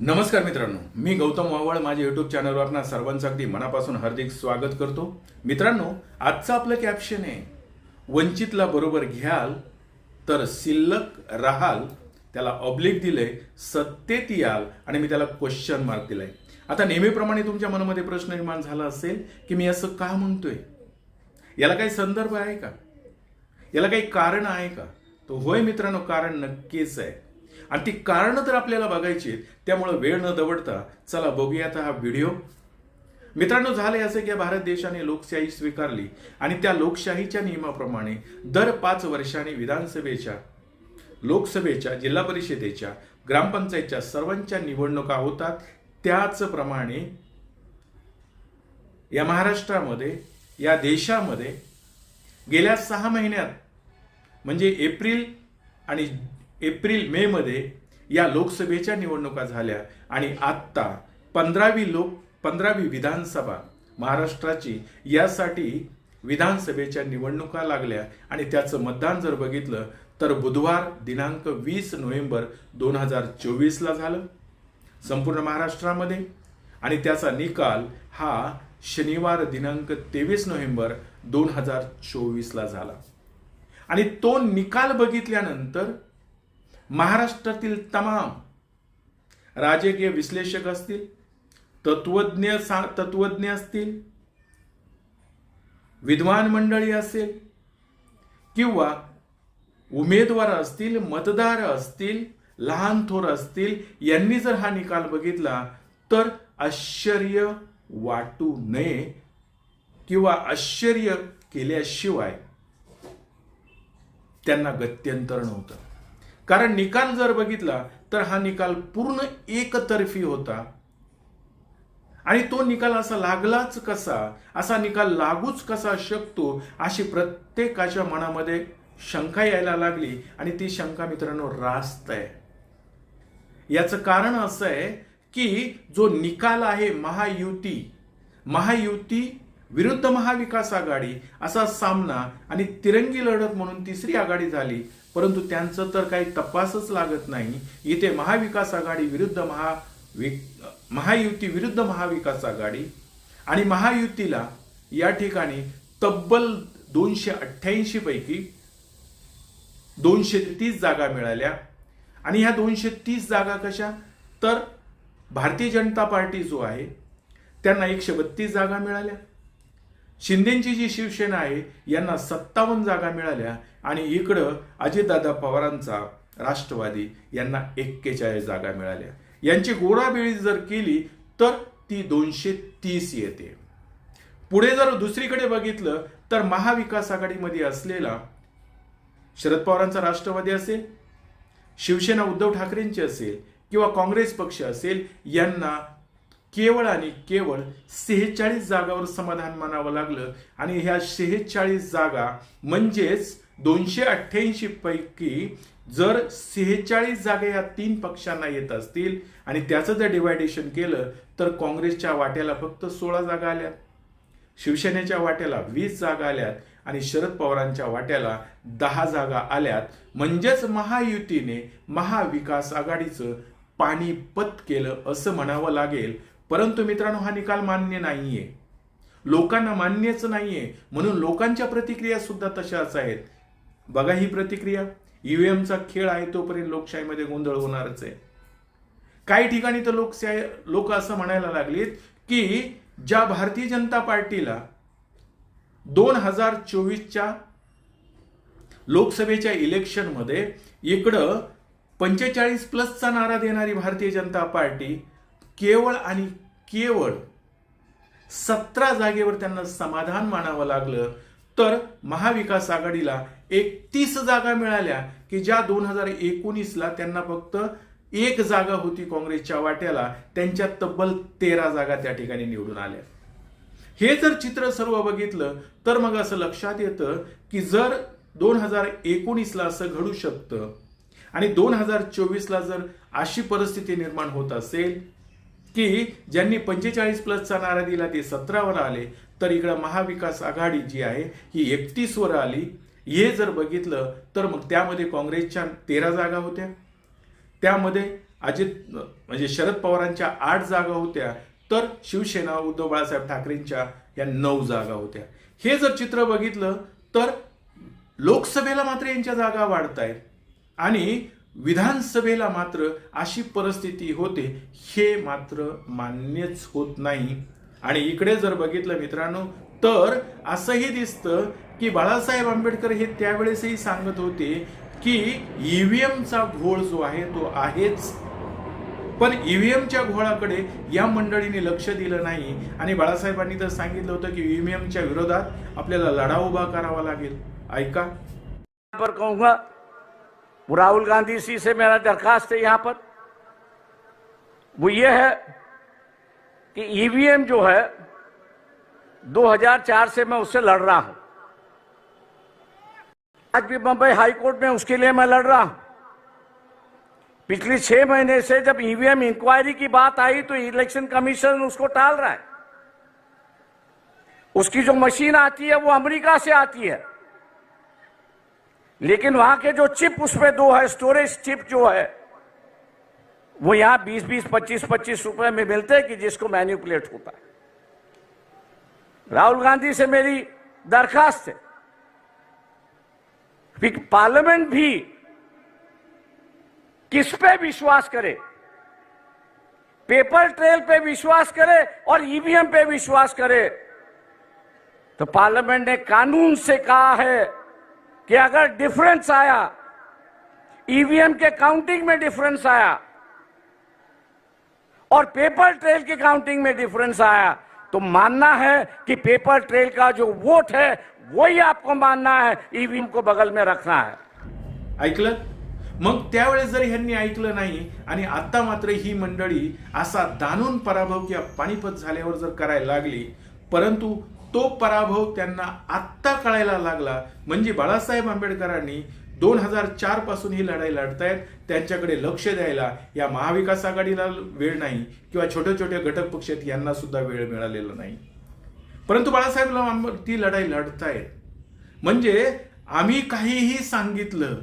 नमस्कार मित्रांनो मी गौतम वावळ माझ्या युट्यूब चॅनलवर आपणा सर्वांचं अगदी मनापासून हार्दिक स्वागत करतो. मित्रांनो आजचं आपलं कॅप्शन आहे वंचितला बरोबर घ्याल तर शिल्लक राहाल. त्याला ऑब्लिक दिले सत्तेत याल आणि मी त्याला क्वेश्चन मार्क दिलाय. आता नेहमीप्रमाणे तुमच्या मनामध्ये प्रश्न निर्माण झाला असेल की मी असं का म्हणतोय? याला काही संदर्भ आहे का? याला काही कारण आहे का? तो होय मित्रांनो कारण नक्कीच आहे. आणि ती कारणं तर आपल्याला बघायची आहेत. त्यामुळं वेळ न दवडता चला बघूयात हा व्हिडिओ. मित्रांनो झाले असे की भारत देशाने लोकशाही स्वीकारली आणि त्या लोकशाहीच्या नियमाप्रमाणे दर पाच वर्षांनी विधानसभेच्या लोकसभेच्या जिल्हा परिषदेच्या ग्रामपंचायतच्या सर्वांच्या निवडणुका होतात. त्याचप्रमाणे या महाराष्ट्रामध्ये या देशामध्ये गेल्या सहा महिन्यात म्हणजे एप्रिल आणि एप्रिल मे मध्ये या लोकसभेच्या निवडणुका झाल्या आणि आत्ता पंधरावी लोक पंधरावी विधानसभा महाराष्ट्राची यासाठी विधानसभेच्या निवडणुका लागल्या आणि त्याचं मतदान जर बघितलं तर बुधवार दिनांक वीस नोव्हेंबर दोन हजार चोवीसला झालं. संपूर्ण महाराष्ट्रामध्ये. आणि त्याचा निकाल हा शनिवार दिनांक तेवीस नोव्हेंबर दोन हजार चोवीसला झाला. आणि तो निकाल बघितल्यानंतर महाराष्ट्रातील तमाम राजकीय विश्लेषक असतील तत्वज्ञ सा- तत्वज्ञ असतील विद्वान मंडळी असेल किंवा उमेदवार असतील मतदार असतील लहान थोर असतील यांनी जर हा निकाल बघितला तर आश्चर्य वाटू नये किंवा आश्चर्य केल्याशिवाय त्यांना गत्यंतर नव्हतं. कारण निकाल जर बघितला तर हा निकाल पूर्ण एकतर्फी होता. आणि तो निकाल असा लागलाच कसा? असा निकाल लागूच कसा शकतो? अशी प्रत्येकाच्या मनामध्ये शंका यायला लागली आणि ती शंका मित्रांनो रास्त आहे. याचं कारण असं आहे की जो निकाल आहे महायुती महायुती विरुद्ध महाविकास आघाडी असा सामना आणि तिरंगी लढत म्हणून तिसरी आघाडी झाली. परंतु त्यांचं तर काही तपासच लागत नाही. इथे महाविकास आघाडी विरुद्ध महा महायुती विरुद्ध महाविकास आघाडी आणि महायुतीला या ठिकाणी तब्बल दोनशे अठ्ठ्याऐंशी पैकी दोनशे तीस जागा मिळाल्या. आणि ह्या दोनशे तीस जागा कशा? तर भारतीय जनता पार्टी जो आहे त्यांना एकशे बत्तीस जागा मिळाल्या. शिंदेची जी शिवसेना आहे यांना सत्तावन्न जागा मिळाल्या. आणि इकडं अजितदादा पवारांचा राष्ट्रवादी यांना एक्केचाळीस जागा मिळाल्या. यांची गोळाबेळी जर केली तर ती दोनशे तीस येते. पुढे जर दुसरीकडे बघितलं तर महाविकास आघाडीमध्ये असलेला शरद पवारांचा राष्ट्रवादी असेल शिवसेना उद्धव ठाकरेंची असेल किंवा काँग्रेस पक्ष असेल यांना केवळ आणि केवळ सेहेचाळीस जागावर समाधान मानावं लागलं. आणि ह्या सेहेचाळीस जागा म्हणजेच दोनशे अठ्ठ्याऐंशी पैकी जर सेहेचाळीस जागा या तीन पक्षांना येत असतील आणि त्याचं जर डिवायडेशन केलं तर काँग्रेसच्या वाट्याला फक्त सोळा जागा आल्या. शिवसेनेच्या वाट्याला वीस जागा आल्यात आणि शरद पवारांच्या वाट्याला दहा जागा आल्यात म्हणजेच महायुतीने महाविकास आघाडीचं पाणीपत केलं असं म्हणावं लागेल. परंतु मित्रांनो हा निकाल मान्य नाहीये. लोकांना मान्यच नाहीये. म्हणून लोकांच्या प्रतिक्रिया सुद्धा तशाच आहेत. बघा ही प्रतिक्रिया. ईव्हीएमचा खेळ आहे तोपर्यंत लोकशाहीमध्ये गोंधळ होणारच आहे. काही ठिकाणी तर लोकशाही लोक असं म्हणायला लागलीत की ज्या भारतीय जनता पार्टीला दोन हजार चोवीसच्या लोकसभेच्या इलेक्शनमध्ये इकडं पंचेचाळीस प्लसचा नारा देणारी भारतीय जनता पार्टी केवळ आणि केवळ सतरा जागेवर त्यांना समाधान मानावं लागलं तर महाविकास आघाडीला एकतीस जागा मिळाल्या की ज्या दोन हजार एकोणीसला त्यांना फक्त एक जागा होती काँग्रेसच्या वाट्याला त्यांच्या तब्बल तेरा जागा त्या ठिकाणी निवडून आल्या. हे जर चित्र सर्व बघितलं तर मग असं लक्षात येतं की जर दोन हजार एकोणीसला असं घडू शकतं आणि दोन हजार चोवीसला जर अशी परिस्थिती निर्माण होत असेल की ज्यांनी पंचेचाळीस प्लसचा नारा दिला ते सतरावर आले तर इकडं महाविकास आघाडी जी आहे ही एकतीसवर आली हे जर बघितलं तर मग त्यामध्ये काँग्रेसच्या तेरा जागा होत्या. त्यामध्ये अजित म्हणजे शरद पवारांच्या आठ जागा होत्या तर शिवसेना उद्धव बाळासाहेब ठाकरेंच्या या नऊ जागा होत्या. हे जर चित्र बघितलं तर लोकसभेला मात्र यांच्या जागा वाढत आहेत आणि विधानसभेला मात्र अशी परिस्थिती होते हे मात्र मान्यच होत नाही. आणि इकडे जर बघितलं मित्रांनो तर असंही दिसतं की बाळासाहेब आंबेडकर हे त्यावेळेसही सांगत होते की ईव्हीएमचा घोळ जो आहे तो आहेच. पण ईव्हीएमच्या घोळाकडे या मंडळीने लक्ष दिलं नाही. आणि बाळासाहेबांनी तर सांगितलं होतं की ईव्हीएमच्या विरोधात आपल्याला लढा उभा करावा लागेल. ऐका. पर कहूंगा राहुल गांधी जी से मेरा दरखास्त है यहां पर। वो ये है कि ईवीएम जो है 2004 से मैं उससे लड़ रहा हूँ। आज भी बंबई हाई कोर्ट में उसके लिए मैं लड़ रहा हूँ। पिछले छह महीने से जब ईवीएम इंक्वायरी की बात आई तो इलेक्शन कमीशन उसको टाल रहा है। उसकी जो मशीन आती है वो अमेरिका से आती है। लेकिन वहाँ के जो चिप उसमें दो है स्टोरेज चिप जो है, वो यहाँ 20 20 25 25 रुपए में मिलते हैं कि जिसको मैन्युपुलेट होता है। राहुल गांधी से मेरी दरखास्त है। पार्लियामेंट भी किस पे विश्वास करे? पेपर ट्रेल पे विश्वास करे और ईवीएम पे विश्वास करे? तो पार्लियामेंट ने कानून से कहा है कि अगर डिफरेंस आया, ईवीएम के काउंटिंग में डिफरेंस आया और पेपर ट्रेल की काउंटिंग में डिफरेंस आया तो मानना है कि पेपर ट्रेल का जो वोट है वही आपको मानना है ईवीएम को बगल में रखना है। ऐकलं? मग त्यावेळेस जर ह्यांनी ऐकलं नाही आणि आता मात्र ही मंडळी असा दानून पराभव किंवा पाणीपत झाल्यावर जर करायला लागली परंतु तो पराभव त्यांना आत्ता कळायला लागला. म्हणजे बाळासाहेब आंबेडकरांनी दोन हजार चारपासून ही लढाई लढतायत. त्यांच्याकडे लक्ष द्यायला या महाविकास आघाडीला वेळ नाही किंवा छोटे छोटे घटक पक्ष आहेत यांना सुद्धा वेळ मिळालेला नाही. परंतु बाळासाहेब ती लढाई लढतायत. म्हणजे आम्ही काहीही सांगितलं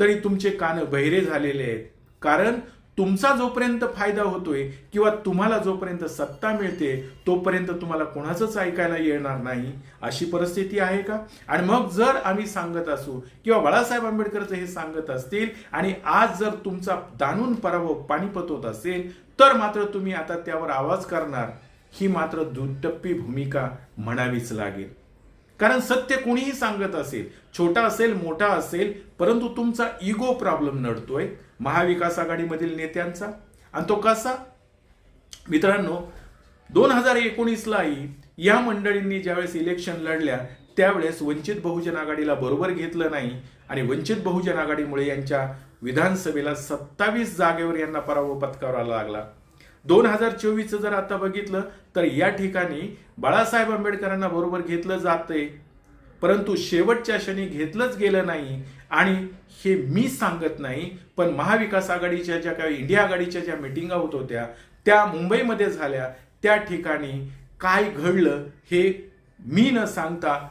तरी तुमचे कान बहिरे झालेले आहेत. कारण तुमचा जोपर्यंत फायदा होतोय किंवा तुम्हाला जोपर्यंत सत्ता मिळते तोपर्यंत तुम्हाला कोणाचंच ऐकायला येणार नाही. अशी परिस्थिती आहे का? आणि मग जर आम्ही सांगत असू किंवा बाळासाहेब आंबेडकरचं हे सांगत असतील आणि आज जर तुमचा दानून पराभव पाणीपत होत असेल तर मात्र तुम्ही आता त्यावर आवाज करणार. ही मात्र दुटप्पी भूमिका म्हणावीच लागेल. कारण सत्य कुणीही सांगत असेल छोटा असेल मोठा असेल परंतु तुमचा इगो प्रॉब्लेम नडतोय. महाविकास आघाडीमधील नेत्यांचा. आणि तो कसा? मित्रांनो दोन हजार एकोणीसलाही या मंडळींनी ज्यावेळेस इलेक्शन लढल्या त्यावेळेस वंचित बहुजन आघाडीला बरोबर घेतलं नाही. आणि वंचित बहुजन आघाडीमुळे यांच्या विधानसभेला सत्तावीस जागेवर यांना पराभव पत्करावा लागला. दोन हजार चोवीसचं जर आता बघितलं तर या ठिकाणी बाळासाहेब आंबेडकरांना बरोबर घेतलं जातंय. परंतु शेवटच्या क्षणी घेतलंच गेलं नाही आणि हे मी सांगत नाही पण महाविकास आघाडीच्या ज्या काही इंडिया आघाडीच्या ज्या मिटिंगा होत होत्या त्या मुंबईमध्ये झाल्या त्या ठिकाणी काय घडलं हे मी न सांगता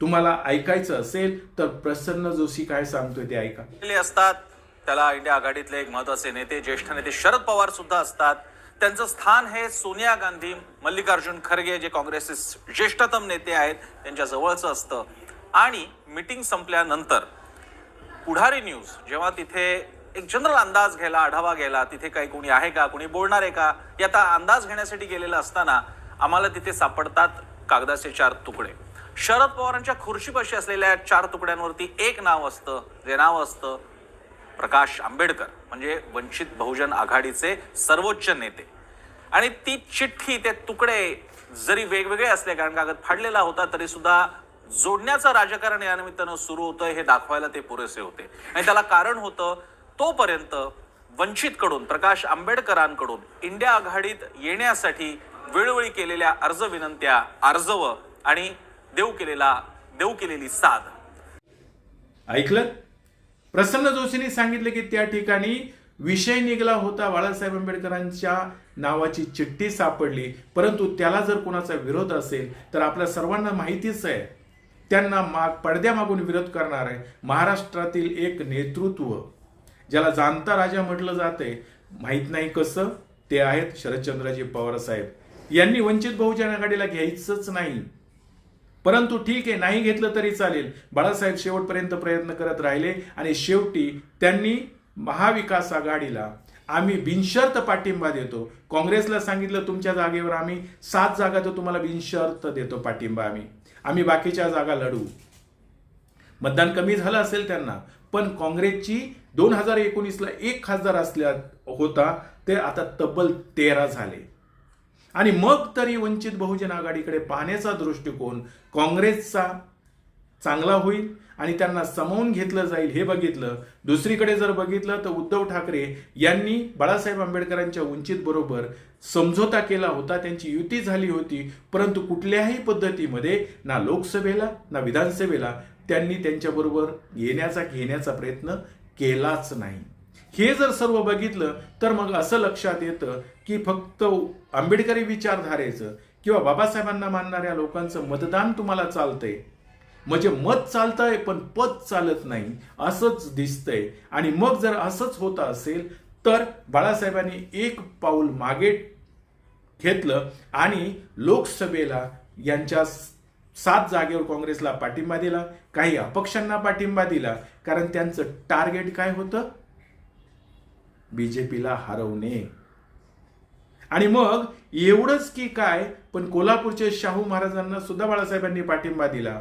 तुम्हाला ऐकायचं असेल तर प्रसन्न जोशी काय सांगतोय ते ऐका. असतात त्याला इंडिया आघाडीतले एक महत्त्वाचे नेते ज्येष्ठ नेते शरद पवार सुद्धा असतात. त्यांचं स्थान हे सोनिया गांधी मल्लिकार्जुन खरगे जे काँग्रेसचे ज्येष्ठतम नेते आहेत त्यांच्या जवळचं असतं. आणि मीटिंग संपल्यानंतर पुढारी न्यूज जेव्हा तिथे एक जनरल अंदाज घ्यायला आढावा घ्यायला तिथे काही कोणी आहे का कोणी बोलणार आहे का याचा अंदाज घेण्यासाठी गेलेला असताना आम्हाला तिथे सापडतात कागदाचे चार तुकडे. शरद पवारांच्या खुर्शीपाशी असलेल्या चार तुकड्यांवरती एक नाव असतं जे नाव असतं प्रकाश आंबेडकर म्हणजे वंचित बहुजन आघाडीचे सर्वोच्च नेते. आणि ती चिठ्ठी ते तुकडे जरी वेगवेगळे असले कारण कागद फाडलेला होता तरी सुद्धा जोडण्याचं राजकारण या निमित्तानं सुरू होतं हे दाखवायला ते पुरेसे होते. आणि त्याला कारण होतं तोपर्यंत वंचितकडून प्रकाश आंबेडकरांकडून इंडिया आघाडीत येण्यासाठी वेळोवेळी केलेल्या अर्ज विनंत्या अर्जव आणि देऊ केलेला देऊ केलेली साध ऐकलं? प्रसन्न जोशींनी सांगितले की त्या ठिकाणी विषय निघाला होता. बाळासाहेब आंबेडकरांच्या नावाची चिठ्ठी सापडली. परंतु त्याला जर कोणाचा विरोध असेल तर आपल्या सर्वांना माहितीच आहे त्यांना माग पडद्यामागून विरोध करणार आहे. महाराष्ट्रातील एक नेतृत्व ज्याला जाणता राजा म्हटलं जाते माहीत नाही कसं ते आहेत शरदचंद्रजी पवार साहेब यांनी वंचित बहुजन आघाडीला घ्यायचंच नाही. परंतु ठीक आहे नाही घेतलं तरी चालेल. बाळासाहेब शेवटपर्यंत प्रयत्न करत राहिले आणि शेवटी त्यांनी महाविकास आघाडीला आम्ही बिनशर्त पाठिंबा देतो. काँग्रेसला सांगितलं तुमच्या जागेवर आम्ही सात जागा तर तुम्हाला बिनशर्त देतो पाठिंबा आम्ही. आम्ही बाकीच्या जागा लढू. मतदान कमी झालं असेल त्यांना पण काँग्रेसची दोन हजार एकोणीसला एक खासदार असल्या होता ते आता तब्बल तेरा झाले. आणि मग तरी वंचित बहुजन आघाडीकडे पाहण्याचा दृष्टिकोन काँग्रेसचा चांगला होईल आणि त्यांना समावून घेतलं जाईल हे बघितलं. दुसरीकडे जर बघितलं तर उद्धव ठाकरे यांनी बाळासाहेब आंबेडकरांच्या वंचित बरोबर समझोता केला होता त्यांची युती झाली होती परंतु कुठल्याही पद्धतीमध्ये ना लोकसभेला ना विधानसभेला त्यांनी त्यांच्याबरोबर येण्याचा घेण्याचा प्रयत्न केलाच नाही. हे जर सर्व बघितलं तर मग असं लक्षात येतं की फक्त आंबेडकरी विचारधारेचं किंवा बाबासाहेबांना मानणाऱ्या लोकांचं मतदान तुम्हाला चालतंय. म्हणजे मत चालतंय पण पद चालत नाही असंच दिसतंय. आणि मग जर असंच होत असेल तर बाळासाहेबांनी एक पाऊल मागे घेतलं आणि लोकसभेला यांच्या सात जागेवर काँग्रेसला पाठिंबा दिला काही अपक्षांना पाठिंबा दिला कारण त्यांचं टार्गेट काय होतं? बीजेपीला हरवणे आणि मग एवढंच की काय पण कोल्हापूरचे शाहू महाराजांना सुद्धा बाळासाहेबांनी पाठिंबा दिला.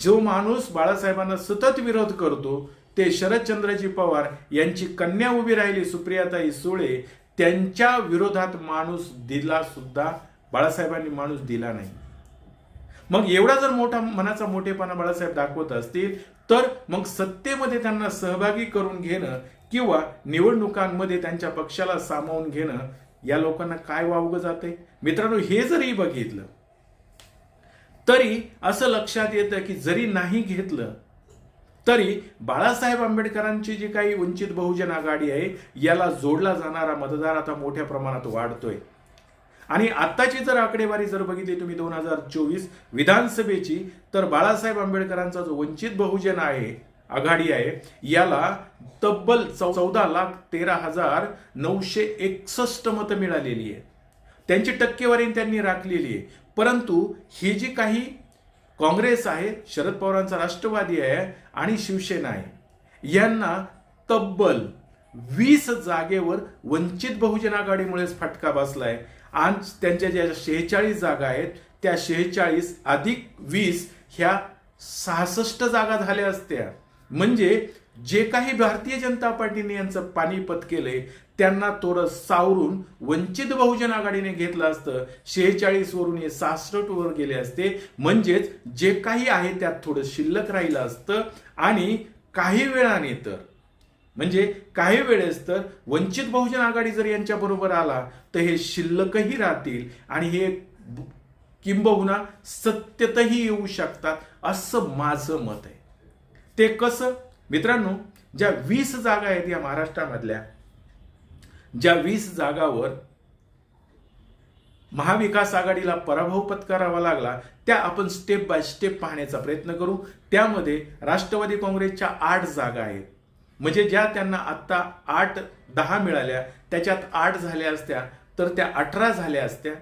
जो माणूस बाळासाहेबांना सतत विरोध करतो ते शरदचंद्रजी पवार यांची कन्या उभी राहिली सुप्रियाताई सुळे त्यांच्या विरोधात माणूस दिला सुद्धा बाळासाहेबांनी माणूस दिला नाही. मग एवढा जर मोठा मनाचा मोठेपणा बाळासाहेब दाखवत असतील तर मग सत्तेमध्ये त्यांना सहभागी करून घेणं किंवा निवडणुकांमध्ये त्यांच्या पक्षाला सामावून घेणं या लोकांना काय वावगं जाते मित्रांनो हे जरी बघितलं तरी असं लक्षात येतं की जरी नाही घेतलं तरी बाळासाहेब आंबेडकरांची जी काही वंचित बहुजन आघाडी आहे याला जोडला जाणारा मतदार आता मोठ्या प्रमाणात वाढतोय. आणि आत्ताची जर आकडेवारी जर बघितली तुम्ही दोन हजार चोवीस विधानसभेची तर बाळासाहेब आंबेडकरांचा जो वंचित बहुजन आहे आघाडी आहे. याला तब्बल चौ- चौदा लाख तेरा हजार नऊशे एकसष्ट मतं मिळालेली आहे त्यांची टक्केवारी त्यांनी राखलेली आहे. परंतु ही जी काही काँग्रेस आहे शरद पवारांचा राष्ट्रवादी आहे आणि शिवसेना आहे यांना तब्बल वीस जागेवर वंचित बहुजन आघाडीमुळेच फटका बसलाय. आज त्यांच्या ज्या शेहेचाळीस जागा आहेत त्या शेहेचाळीस अधिक वीस ह्या सहासष्ट जागा झाल्या असत्या. म्हणजे जे काही भारतीय जनता पार्टीने यांचं पाणीपत केलंय त्यांना थोडं सावरून वंचित बहुजन आघाडीने घेतलं असतं. शेहेचाळीस वरून हे सहासष्ट वर गेले असते. म्हणजेच जे काही आहे त्यात थोडं शिल्लक राहिलं असतं. आणि काही वेळाने तर म्हणजे काही वेळेस तर वंचित बहुजन आघाडी जर यांच्या बरोबर आला तर हे शिल्लकही राहतील आणि हे किंबहुना सत्यतही येऊ शकतात असं माझं मत आहे. ते कसं? मित्रांनो ज्या वीस जागा आहेत या महाराष्ट्रामधल्या ज्या वीस जागावर महाविकास आघाडीला पराभव पत्करावा लागला त्या आपण स्टेप बाय स्टेप पाहण्याचा प्रयत्न करू. त्यामध्ये राष्ट्रवादी काँग्रेसच्या आठ जागा आहेत. म्हणजे ज्या त्यांना आत्ता आठ दहा मिळाल्या त्याच्यात आठ झाल्या असत्या तर त्या अठरा झाल्या असत्या.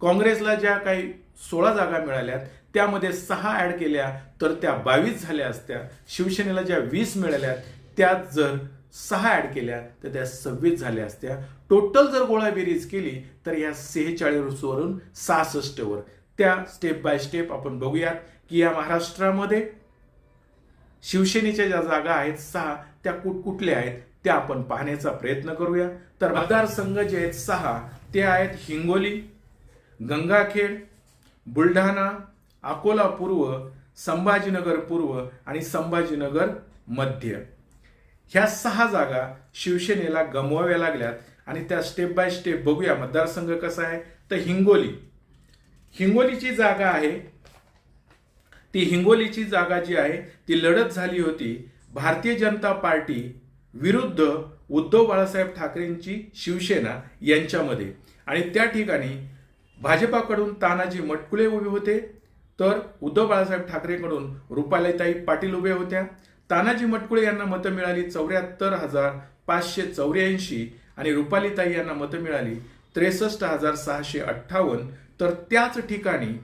काँग्रेसला ज्या काही सोळा जागा मिळाल्यात त्यामध्ये सहा ॲड केल्या तर त्या बावीस झाल्या असत्या. शिवसेनेला ज्या वीस मिळाल्या त्यात जर सहा ॲड केल्या तर त्या सव्वीस झाल्या असत्या. टोटल जर गोळाबेरीज केली तर या सेहेचाळीस सहासष्टवर त्या स्टेप बाय स्टेप आपण बघूयात की या महाराष्ट्रामध्ये शिवसेनेच्या ज्या जागा आहेत सहा त्या कुठ कुठल्या आहेत त्या आपण पाहण्याचा प्रयत्न करूया. तर मतदारसंघ जे आहेत सहा ते आहेत हिंगोली गंगाखेड बुलढाणा अकोला पूर्व संभाजीनगर पूर्व आणि संभाजीनगर मध्य. ह्या सहा जागा शिवसेनेला गमवाव्या लागल्यात आणि त्या स्टेप बाय स्टेप बघूया मतदारसंघ कसा आहे. तर हिंगोली. हिंगोलीची जागा आहे. ती हिंगोलीची जागा जी आहे ती लढत झाली होती. भारतीय जनता पार्टी विरुद्ध उद्धव बाळासाहेब ठाकरेंची शिवसेना यांच्यामध्ये. आणि त्या ठिकाणी भाजपाकडून तानाजी मटकुले उभे होते. तर उद्धव बाळासाहेब ठाकरेंकडून रुपालीताई पाटील उभे होत्या. तानाजी मटकुळे यांना मतं मिळाली चौऱ्याहत्तर हजार पाचशे चौऱ्याऐंशी आणि रुपालीताई यांना मतं मिळाली त्रेसष्ट हजार सहाशे अठ्ठावन्न. तर त्याच ठिकाणी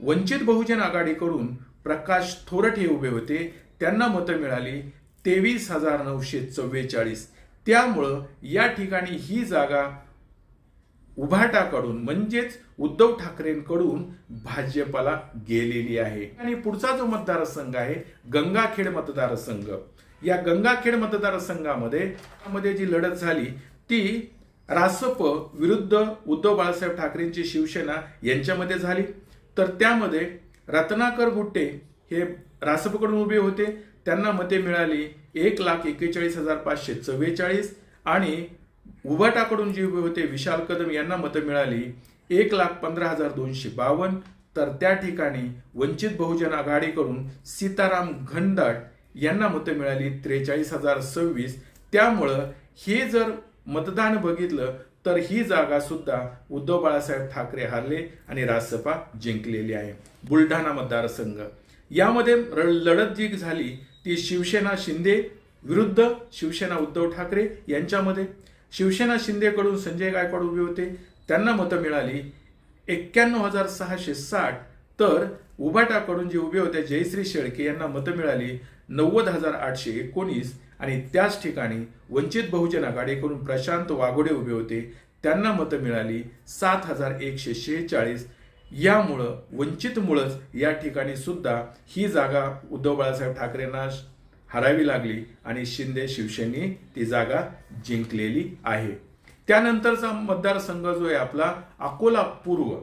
वंचित बहुजन आघाडीकडून प्रकाश थोरट हे उभे होते. त्यांना मतं मिळाली तेवीस हजार नऊशे चव्वेचाळीस. त्यामुळं या ठिकाणी ही जागा उभाटाकडून म्हणजेच उद्धव ठाकरेंकडून भाजपला गेलेली आहे. आणि पुढचा जो मतदारसंघ आहे गंगाखेड मतदारसंघ. या गंगाखेड मतदारसंघामध्ये मध्ये जी लढत झाली ती रासप विरुद्ध उद्धव बाळासाहेब ठाकरेंची शिवसेना यांच्यामध्ये झाली. तर त्यामध्ये रत्नाकर गुट्टे हे रासपकडून उभे होते. त्यांना मते मिळाली एक लाख एकेचाळीस हजार पाचशे चव्वेचाळीस आणि उभटाकडून जे उभे होते विशाल कदम यांना मतं मिळाली. एक लाख पंधरा हजार दोनशे बावन्न. तर त्या ठिकाणी वंचित बहुजन आघाडीकडून सीताराम घनदाट यांना मतं मिळाली त्रेचाळीस हजार सव्वीस. त्यामुळं हे जर मतदान बघितलं तर ही जागा सुद्धा उद्धव बाळासाहेब ठाकरे हारले आणि रासपा जिंकलेली आहे. बुलढाणा मतदारसंघ. यामध्ये र- लढत जी झाली ती शिवसेना शिंदे विरुद्ध शिवसेना उद्धव ठाकरे यांच्यामध्ये. शिवसेना शिंदेकडून संजय गायकवाड उभे होते. त्यांना मतं मिळाली. एक्क्याण्णव हजार सहाशे साठ. तर उभाटाकडून जे उभे होते जयश्री शेळके यांना मतं मिळाली नव्वद हजार आठशे एकोणीस. आणि त्याच ठिकाणी वंचित बहुजन आघाडीकडून प्रशांत वाघोडे उभे होते. त्यांना मतं मिळाली सात हजार एकशे शेहेचाळीस. यामुळं वंचितमुळंच या ठिकाणी सुद्धा ही जागा उद्धव बाळासाहेब ठाकरेंना हरावी लागली आणि शिंदे शिवसेने ती जागा जिंकलेली आहे. त्यानंतरचा मतदारसंघ जो आहे आपला अकोला पूर्व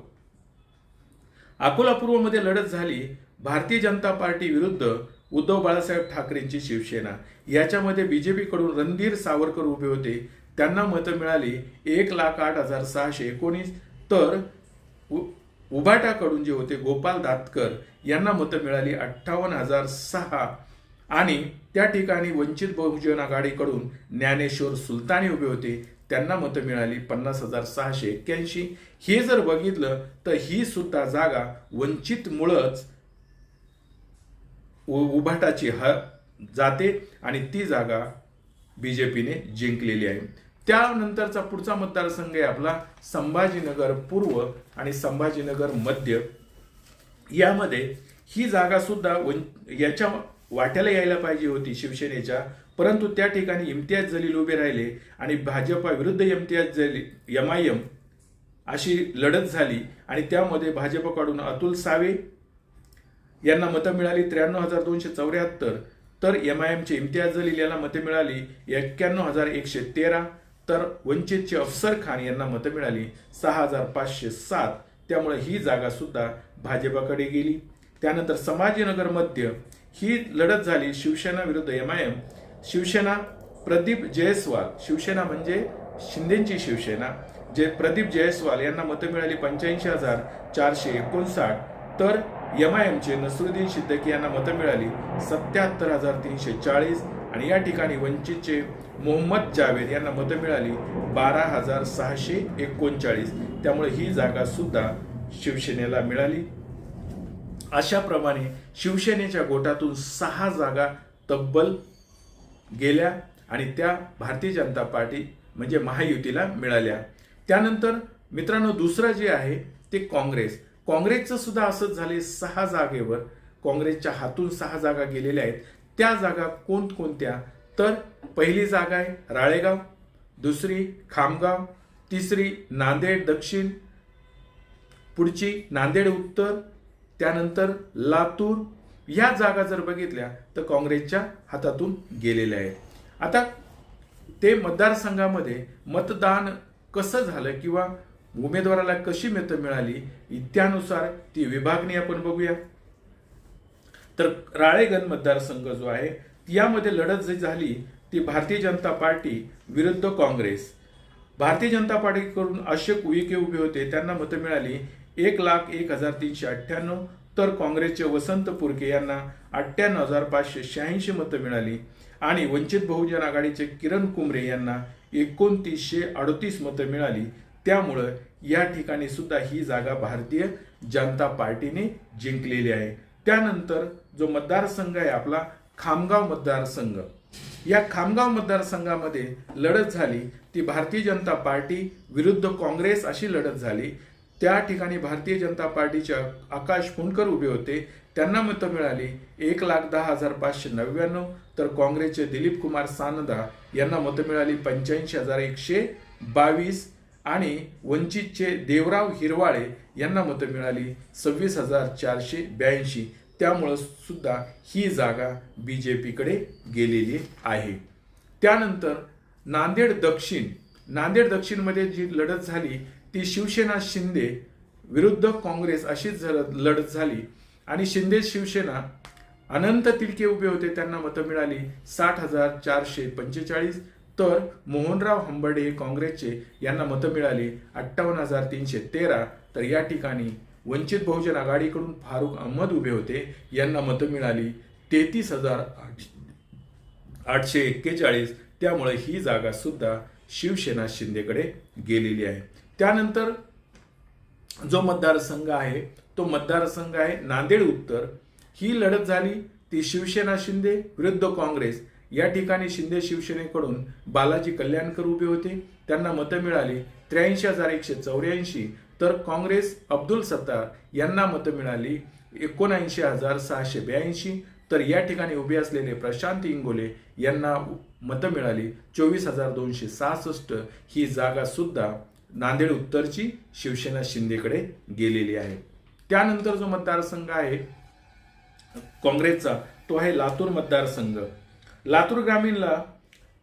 अकोला पूर्वमध्ये लढत झाली भारतीय जनता पार्टी विरुद्ध उद्धव बाळासाहेब ठाकरेंची शिवसेना. याच्यामध्ये बीजेपीकडून रणधीर सावरकर उभे होते. त्यांना मतं मिळाली एक लाख आठ हजार सहाशे एकोणीस. तर उभाटाकडून जे होते गोपाल दातकर यांना मतं मिळाली अठ्ठावन्न हजार सहा. आणि त्या ठिकाणी वंचित बहुजन आघाडीकडून ज्ञानेश्वर सुलतानी उभे होते. त्यांना मतं मिळाली पन्नास हजार सहाशे एक्क्याऐंशी. हे जर बघितलं तर ही सुद्धा जागा वंचितमुळंच उ- उभाटाची ह जाते आणि ती जागा बी जे पीने जिंकलेली आहे. त्यानंतरचा पुढचा मतदारसंघ आहे आपला संभाजीनगर पूर्व आणि संभाजीनगर मध्य. यामध्ये ही जागा सुद्धा वन- याच्या वाट्याला यायला पाहिजे होती शिवसेनेच्या परंतु त्या ठिकाणी इम्तियाज जलील उभे राहिले आणि भाजपा विरुद्ध Imtiaz Jaleel M I M अशी लढत झाली आणि त्यामध्ये भाजपकडून अतुल सावे यांना मतं मिळाली त्र्याण्णव हजार दोनशे चौऱ्याहत्तर. तर एम आय एमचे इम्तियाज जलील यांना मतं मिळाली एक्क्याण्णव हजार एकशे तेरा. तर वंचितचे अफसर खान यांना मतं मिळाली सहा हजार पाचशे सात. त्यामुळे ही जागा सुद्धा भाजपाकडे गेली. त्यानंतर संभाजीनगर मध्य ही लढत झाली शिवसेना विरुद्ध M I M Shivsena Pradeep Jaiswal. Shivsena म्हणजे शिंदेची शिवसेना जे प्रदीप जयस्वाल यांना मतं मिळाली पंच्याऐंशी हजार चारशे एकोणसाठ तर एम आय एमचे नसरुद्दीन सिद्दकी यांना मतं मिळाली सत्याहत्तर हजार तीनशे चाळीस आणि या ठिकाणी वंचितचे मोहम्मद जावेद यांना मतं मिळाली बारा हजार सहाशे एकोणचाळीस. त्यामुळे ही जागा सुद्धा शिवसेनेला मिळाली. अशाप्रमाणे शिवसेनेच्या गोटातून सहा जागा तब्बल गेल्या आणि त्या भारतीय जनता पार्टी म्हणजे महायुतीला मिळाल्या. त्यानंतर मित्रांनो दुसरं जे आहे ते काँग्रेस. काँग्रेसचं सुद्धा असंच झाले सहा जागेवर. काँग्रेसच्या हातून सहा जागा गेलेल्या आहेत. त्या जागा कोणकोणत्या? तर पहिली जागा आहे राळेगाव दुसरी खामगाव तिसरी नांदेड दक्षिण पुढची नांदेड उत्तर त्यानंतर लातूर या जागा जर बघितल्या तर काँग्रेसच्या हातातून गेलेल्या आहेत. आता ते मतदारसंघामध्ये मतदान कसं झालं किंवा उमेदवाराला कशी मतं मिळाली त्यानुसार ती विभागणी आपण बघूया. तर राळेगण मतदारसंघ जो आहे यामध्ये लढत जी झाली ती भारतीय जनता पार्टी विरुद्ध काँग्रेस. भारतीय जनता पार्टीकडून अशोक उईके उभे होते त्यांना मतं मिळाली एक लाख एक हजार तीनशे अठ्ठ्याण्णव तर काँग्रेसचे वसंत पुरके यांना अठ्ठ्याण्णव हजार पाचशे शहाऐंशी मतं मिळाली. आणि वंचित बहुजन आघाडीचे किरण कुमरे यांना एकोणतीसशे अडतीस मतं मिळाली. त्यामुळं या ठिकाणी सुद्धा ही जागा भारतीय जनता पार्टीने जिंकलेली आहे. त्यानंतर जो मतदारसंघ आहे आपला खामगाव मतदारसंघ. या खामगाव मतदारसंघामध्ये लढत झाली. ती भारतीय जनता पार्टी विरुद्ध काँग्रेस अशी लढत झाली. त्या ठिकाणी भारतीय जनता पार्टीचे आकाश फुंडकर उभे होते. त्यांना मतं मिळाली एक लाख दहा हजार पाचशे नव्याण्णव. तर काँग्रेसचे दिलीप कुमार सानदा यांना मतं मिळाली पंच्याऐंशी हजार एकशे बावीस. आणि वंचितचे देवराव हिरवाळे यांना मतं मिळाली सव्वीस हजार चारशे ब्याऐंशी. त्यामुळं सुद्धा ही जागा बी जे पीकडे गेलेली आहे. त्यानंतर नांदेड दक्षिण. नांदेड दक्षिणमध्ये जी लढत झाली ती शिवसेना शिंदे विरुद्ध काँग्रेस अशीच लढत झाली. आणि शिंदे शिवसेना अनंत तिलके उभे होते त्यांना मतं मिळाली साठ हजार चारशे पंचेचाळीस. तर मोहनराव हंबर्डे हे काँग्रेसचे यांना मतं मिळाली अठ्ठावन्न हजार तीनशे तेरा. तर या ठिकाणी वंचित बहुजन आघाडीकडून फारुख अहमद उभे होते यांना मतं मिळाली तेहतीस हजार आठशे एक्केचाळीस. त्यामुळे ही जागा सुद्धा शिवसेना शिंदेकडे गेलेली आहे. त्यानंतर जो मतदारसंघ आहे तो मतदारसंघ आहे नांदेड उत्तर. ही लढत झाली ती शिवसेना शिंदे विरुद्ध काँग्रेस. या ठिकाणी शिंदे शिवसेनेकडून बालाजी कल्याणकर उभे होते. त्यांना मतं मिळाली त्र्याऐंशी हजार एकशे चौऱ्याऐंशी. तर काँग्रेस अब्दुल सत्तार यांना मतं मिळाली एकोणऐंशी हजार सहाशे ब्याऐंशी. तर या ठिकाणी उभे असलेले प्रशांत इंगोले यांना मतं मिळाली चोवीस हजार दोनशे सहासष्ट. ही जागा सुद्धा नांदेड उत्तरची शिवसेना शिंदेकडे गेलेली आहे. त्यानंतर जो मतदारसंघ आहे काँग्रेसचा तो आहे लातूर मतदारसंघ. लातूर ग्रामीणला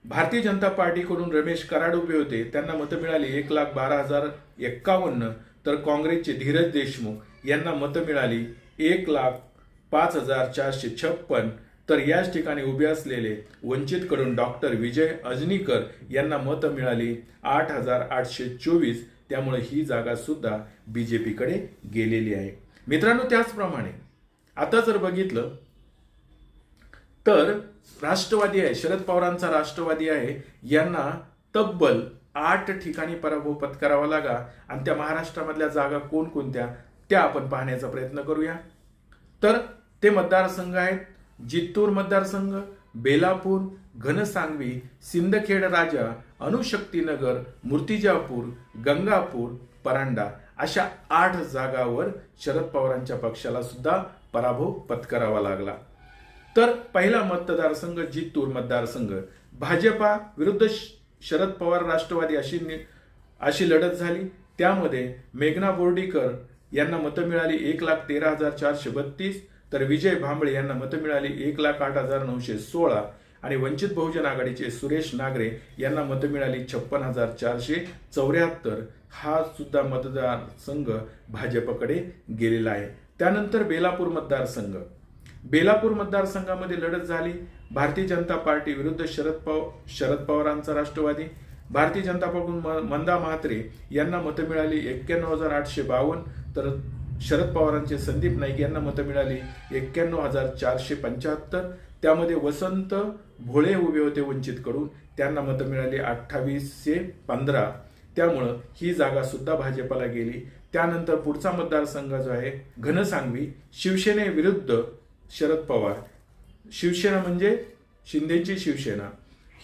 भारतीय जनता पार्टीकडून रमेश कराड उभे होते. त्यांना मतं मिळाली एक लाख बारा हजार एक्कावन्न. तर काँग्रेसचे धीरज देशमुख यांना मतं मिळाली एक लाख पाच हजार चारशे छप्पन. तर याच ठिकाणी उभे असलेले वंचितकडून डॉक्टर विजय अजनीकर यांना मतं मिळाली. आठ हजार आठशे चोवीस. त्यामुळे ही जागा सुद्धा बी जे पीकडे गेलेली आहे. मित्रांनो त्याचप्रमाणे आता जर बघितलं तर राष्ट्रवादी आहे. शरद पवारांचा राष्ट्रवादी आहे. यांना तब्बल आठ ठिकाणी पराभव पत्करावा लागा. आणि त्या महाराष्ट्रामधल्या जागा कोणकोणत्या त्या आपण पाहण्याचा प्रयत्न करूया. तर ते मतदारसंघ आहेत. जित्तूर मतदारसंघ बेलापूर घनसांगवी सिंदखेड राजा अणुशक्तीनगर मूर्तिजापूर गंगापूर परांडा अशा आठ जागावर शरद पवारांच्या पक्षाला सुद्धा पराभव पत्करावा लागला. तर पहिला मतदारसंघ जित्तूर मतदारसंघ. भाजपा विरुद्ध श- शरद पवार राष्ट्रवादी अशी नि- अशी लढत झाली. त्यामध्ये मेघना बोर्डीकर यांना मतं मिळाली एक लाख तेरा हजार चारशे बत्तीस तर विजय भांबळे यांना मतं मिळाली एक लाख आठ हजार नऊशे सोळा आणि वंचित बहुजन आघाडीचे सुरेश नागरे यांना मतं मिळाली छप्पन हजार चारशे चौऱ्याहत्तर. हा सुद्धा मतदारसंघ भाजपकडे गेलेला आहे. त्यानंतर बेलापूर मतदारसंघ. बेलापूर मतदारसंघामध्ये लढत झाली. भारतीय जनता पार्टी विरुद्ध शरद पव शरद पवारांचा राष्ट्रवादी. भारतीय जनता पक्षाकडून म- मंदा म्हात्रे यांना मतं मिळाली एक्क्याण्णव हजार आठशे बावन्न. तर शरद पवारांचे संदीप नाईक यांना मतं मिळाली. एक्क्याण्णव हजार चारशे पंच्याहत्तर. त्यामध्ये वसंत भोळे उभे होते वंचितकडून त्यांना मतं मिळाली अठ्ठावीसशे पंधरा. त्यामुळं ही जागा सुद्धा भाजपला गेली. त्यानंतर पुढचा मतदारसंघ जो आहे घनसांगवी शिवसेनेविरुद्ध शरद पवार. शिवसेना म्हणजे शिंदेची शिवसेना.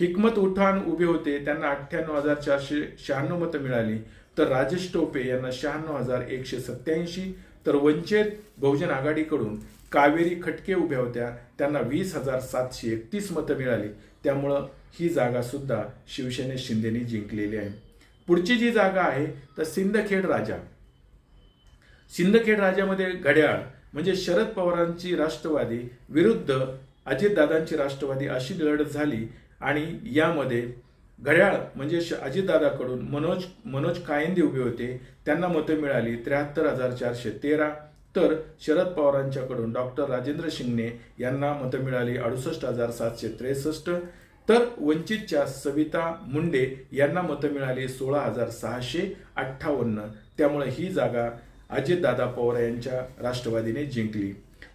हिकमत उठाण उभे होते. त्यांना अठ्ठ्याण्णव हजार चारशे शहाण्णव मतं मिळाली. तर राजेश टोपे यांना शहाण्णव हजार एकशे सत्याऐंशी तर वंचित बहुजन आघाडीकडून कावेरी खटके उभ्या होत्या त्यांना वीस हजार सातशे एकतीस मतं मिळाली. त्यामुळं ही जागा सुद्धा शिवसेने शिंदेने जिंकलेली आहे. पुढची जी जागा आहे तर सिंदखेड राजा. सिंदखेड राजामध्ये घड्याळ म्हणजे शरद पवारांची राष्ट्रवादी विरुद्ध अजितदादांची राष्ट्रवादी अशी लढत झाली आणि यामध्ये घड्याळ म्हणजे श- अजितदादाकडून मनोज मनोज कायंदे उभे होते. त्यांना मतं मिळाली त्र्याहत्तर हजार चारशे तेरा. तर शरद पवारांच्याकडून डॉक्टर राजेंद्र शिंगणे यांना मतं मिळाली अडुसष्ट हजार सातशे त्रेसष्ट. तर वंचितच्या सविता मुंडे यांना मतं मिळाली सोळा हजार सहाशे अठ्ठावन्न. त्यामुळे ही जागा अजितदादा पवार यांच्या राष्ट्रवादीने जिंकली.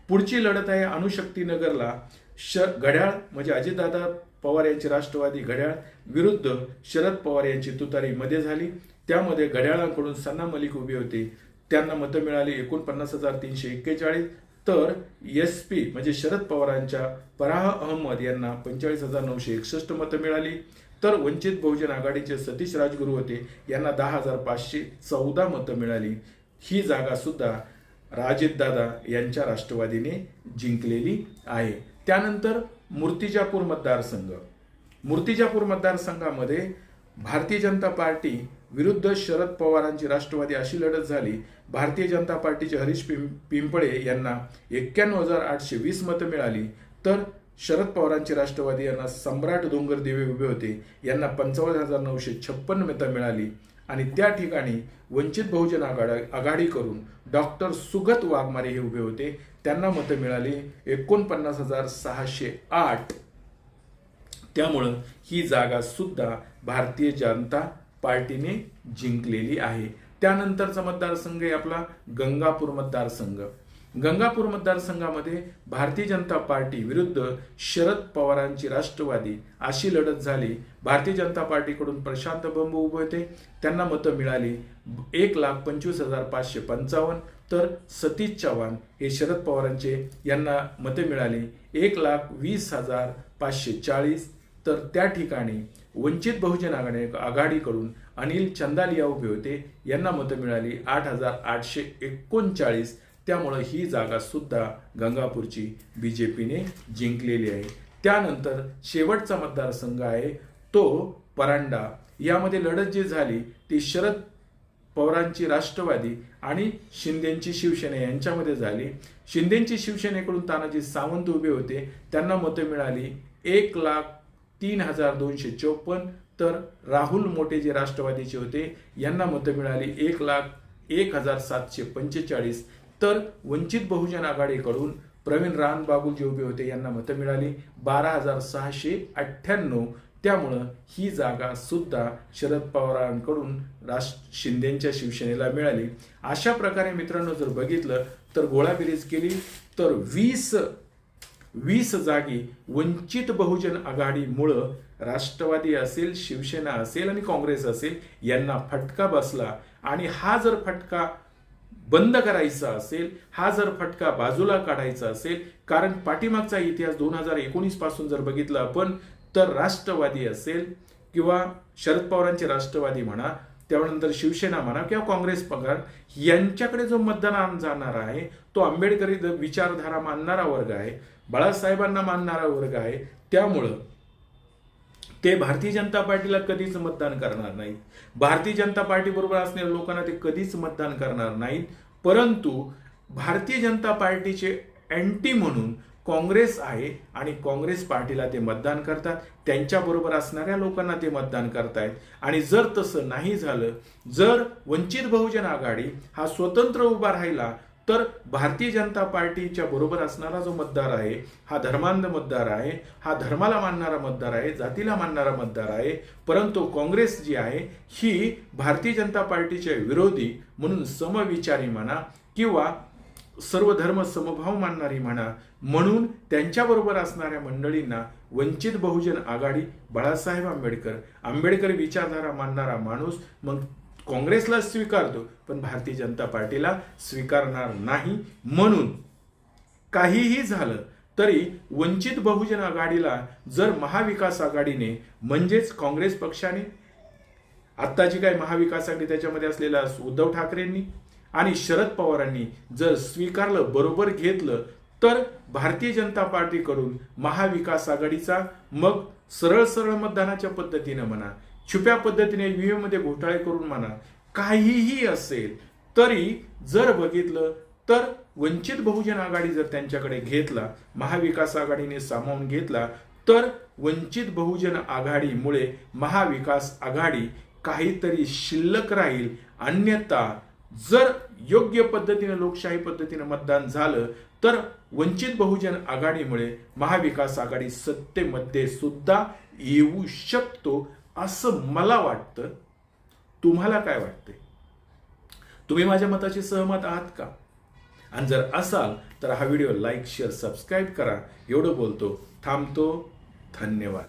पुढची लढत आहे अणुशक्तीनगरला श घड्याळ म्हणजे अजितदादा पवार यांची राष्ट्रवादी घड्याळ विरुद्ध शरद पवार यांची तुतारी मध्ये झाली. त्यामध्ये घड्याळांकडून सन्ना मलिक उभी होते. त्यांना मतं मिळाली एकोणपन्नास हजार तीनशे एक्केचाळीस. तर एस पी म्हणजे शरद पवारांच्या फराह अहमद यांना पंचेचाळीस हजार नऊशे एकसष्ट मतं मिळाली. तर वंचित बहुजन आघाडीचे सतीश राजगुरू होते. यांना दहा हजार पाचशे चौदा मतं मिळाली. ही जागा सुद्धा राजेशदादा यांच्या राष्ट्रवादीने जिंकलेली आहे. त्यानंतर मूर्तिजापूर मतदारसंघ. मूर्तिजापूर मतदारसंघामध्ये भारतीय जनता पार्टी विरुद्ध शरद पवारांची राष्ट्रवादी अशी लढत झाली. भारतीय जनता पार्टीचे हरीश पिं पिंपळे यांना एक्क्याण्णव हजार आठशे वीस मतं मिळाली. तर शरद पवारांचे राष्ट्रवादी यांना सम्राट डोंगर देवे उभे होते. यांना पंचावन्न हजार नऊशे छप्पन्न मतं मिळाली. आणि त्या ठिकाणी वंचित बहुजन आघाडी आघाडी करून डॉक्टर सुगत वाघमारे हे उभे होते. त्यांना मतं मिळाली एकोणपन्नास हजार सहाशे आठ. त्यामुळं ही जागा सुद्धा भारतीय जनता पार्टीने जिंकलेली आहे. त्यानंतरचा मतदारसंघ आहे आपला गंगापूर मतदारसंघ. गंगापूर मतदारसंघामध्ये भारतीय जनता पार्टी विरुद्ध शरद पवारांची राष्ट्रवादी अशी लढत झाली. भारतीय जनता पार्टीकडून प्रशांत बंब उभे होते त्यांना मतं मिळाली. एक लाख पंचवीस हजार पाचशे पंचावन्न. तर सतीश चव्हाण हे शरद पवारांचे यांना मतं मिळाली. एक लाख वीस हजार पाचशे चाळीस. तर त्या ठिकाणी वंचित बहुजन आघाडी आघाडीकडून अनिल चंदालिया उभे होते. यांना मतं मिळाली आठ हजार आठशे एकोणचाळीस. त्यामुळं ही जागा सुद्धा गंगापूरची बी जे पीने जिंकलेली आहे. त्यानंतर शेवटचा मतदारसंघ आहे तो परांडा. यामध्ये लढत जी झाली ती शरद पवारांची राष्ट्रवादी आणि शिंदेची शिवसेना यांच्यामध्ये झाली. शिंदेची शिवसेनेकडून तानाजी सावंत उभे होते. त्यांना मतं मिळाली एक लाख तीन हजार दोनशे चोपन्न. तर राहुल मोठे जे राष्ट्रवादीचे होते यांना मतं मिळाली एक लाख एक हजार सातशे पंचेचाळीस. तर वंचित बहुजन आघाडीकडून प्रवीण रानबागू जे उभे होते यांना मतं मिळाली. बारा हजार सहाशे अठ्ठ्याण्णव. त्यामुळं ही जागा सुद्धा शरद पवारांकडून राज शिंदेच्या शिवसेनेला मिळाली. अशा प्रकारे मित्रांनो जर बघितलं तर गोळाबेरीज केली. तर वीस वीस जागी वंचित बहुजन आघाडीमुळं राष्ट्रवादी असेल शिवसेना असेल आणि काँग्रेस असेल यांना फटका बसला. आणि हा जर फटका बंद करायचा असेल हा जर फटका बाजूला काढायचा असेल कारण पाठीमागचा इतिहास दोन हजार एकोणीसपासून जर बघितलं आपण तर राष्ट्रवादी असेल किंवा शरद पवारांचे राष्ट्रवादी म्हणा त्यानंतर शिवसेना म्हणा किंवा काँग्रेस पगार यांच्याकडे जो मतदान जाणार आहे तो आंबेडकरी द- विचारधारा मानणारा वर्ग आहे बाळासाहेबांना मानणारा वर्ग आहे त्यामुळं ते भारतीय जनता पार्टीला कधीच मतदान करणार नाहीत. भारतीय जनता पार्टी बरोबर असणाऱ्या लोकांना ते कधीच मतदान करणार नाहीत. परंतु भारतीय जनता पार्टीचे अँटी म्हणून काँग्रेस आहे आणि काँग्रेस पार्टीला ते मतदान करतात. त्यांच्याबरोबर असणाऱ्या लोकांना ते मतदान करतायत. आणि जर तसं नाही झालं जर वंचित बहुजन आघाडी हा स्वतंत्र उभा राहिला तर भारतीय जनता पार्टीच्या बरोबर असणारा जो मतदार आहे हा धर्मांध मतदार आहे हा धर्माला मानणारा मतदार आहे जातीला मानणारा मतदार आहे परंतु काँग्रेस जी आहे ही भारतीय जनता पार्टीच्या विरोधी म्हणून समविचारी म्हणा किंवा सर्व धर्म समभाव मानणारी म्हणा म्हणून त्यांच्याबरोबर असणाऱ्या मंडळींना वंचित बहुजन आघाडी बाळासाहेब आंबेडकर आंबेडकर विचारधारा मानणारा माणूस मग काँग्रेसला स्वीकारतो पण भारतीय जनता पार्टीला स्वीकारणार नाही. म्हणून काहीही झालं तरी वंचित बहुजन आघाडीला जर महाविकास आघाडीने म्हणजेच काँग्रेस पक्षाने आत्ताची काय महाविकास आघाडी त्याच्यामध्ये असलेल्या उद्धव ठाकरेंनी आणि शरद पवारांनी जर स्वीकारलं बरोबर घेतलं तर भारतीय जनता पार्टीकडून महाविकास आघाडीचा मग सरळ सरळ मतदानाच्या पद्धतीनं म्हणा छुप्या पद्धतीने ईव्हीएममध्ये घोटाळे करून म्हणा काहीही असेल तरी जर बघितलं तर वंचित बहुजन आघाडी जर त्यांच्याकडे घेतला महाविकास आघाडीने सामावून घेतला तर वंचित बहुजन आघाडीमुळे महाविकास आघाडी काहीतरी शिल्लक राहील. अन्यथा जर योग्य पद्धतीने लोकशाही पद्धतीने मतदान झालं तर वंचित बहुजन आघाडीमुळे महाविकास आघाडी सत्तेमध्ये सुद्धा येऊ शकतो. असं मला वाटतं तुम्हाला काय वाटते तुम्ही माझ्या मताशी सहमत आहात का? आणि जर असाल तर हा व्हिडिओ लाईक शेअर सबस्क्राईब करा. एवढं बोलतो थांबतो. धन्यवाद.